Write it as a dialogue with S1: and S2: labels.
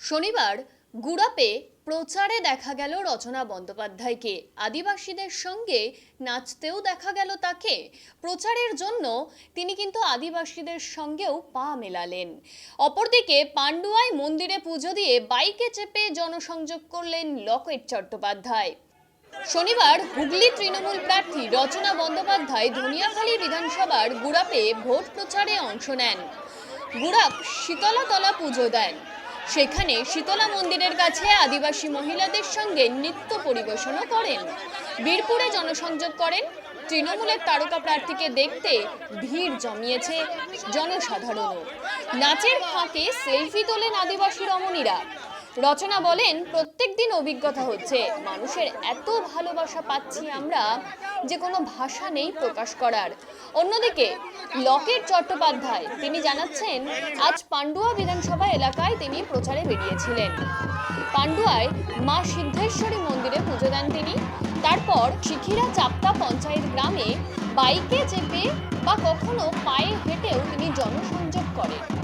S1: শনিবার গুড়াপে প্রচারে দেখা গেল রচনা বন্দ্যোপাধ্যায়কে। আদিবাসীদের সঙ্গে নাচতেও দেখা গেল তাকে। প্রচারের জন্য তিনি কিন্তু আদিবাসীদের সঙ্গেও পা মেলালেন। অপরদিকে পান্ডুয়ায় মন্দিরে পুজো দিয়ে বাইকে চেপে জনসংযোগ করলেন লকেট চট্টোপাধ্যায়। শনিবার হুগলি তৃণমূল প্রার্থী রচনা বন্দ্যোপাধ্যায় ধনিয়াখালী বিধানসভার গুড়াপে ভোট প্রচারে অংশ নেন। গুড়াপ শীতলাতলা পুজো দেন। সেখানে শীতলা মন্দিরের কাছে আদিবাসী মহিলাদের সঙ্গে নৃত্য পরিবেশনও করেন। বীরপুরে জনসংযোগ করেন। তৃণমূলের তারকা প্রার্থীকে দেখতে ভিড় জমিয়েছে জনসাধারণ নাচের ফাঁকে সেলফি তোলেন আদিবাসী রমণীরা। রচনা বলেন, প্রত্যেক দিন অভিজ্ঞতা হচ্ছে। মানুষের এত ভালোবাসা পাচ্ছি আমরা যে কোনো ভাষা নেই প্রকাশ করার। অন্যদিকে, লকেট চট্টোপাধ্যায়, তিনি জানাচ্ছেন, আজ পান্ডুয়া বিধানসভা এলাকায় তিনি প্রচারে বেরিয়েছিলেন। পান্ডুয়ায় মা সিদ্ধেশ্বরী মন্দিরে পুজো দেন তিনি। তারপর শিখিরা চাপতা পঞ্চায়েত গ্রামে বাইকে চেপে বা কখনো পায়ে হেঁটেও তিনি জনসংযোগ করেন।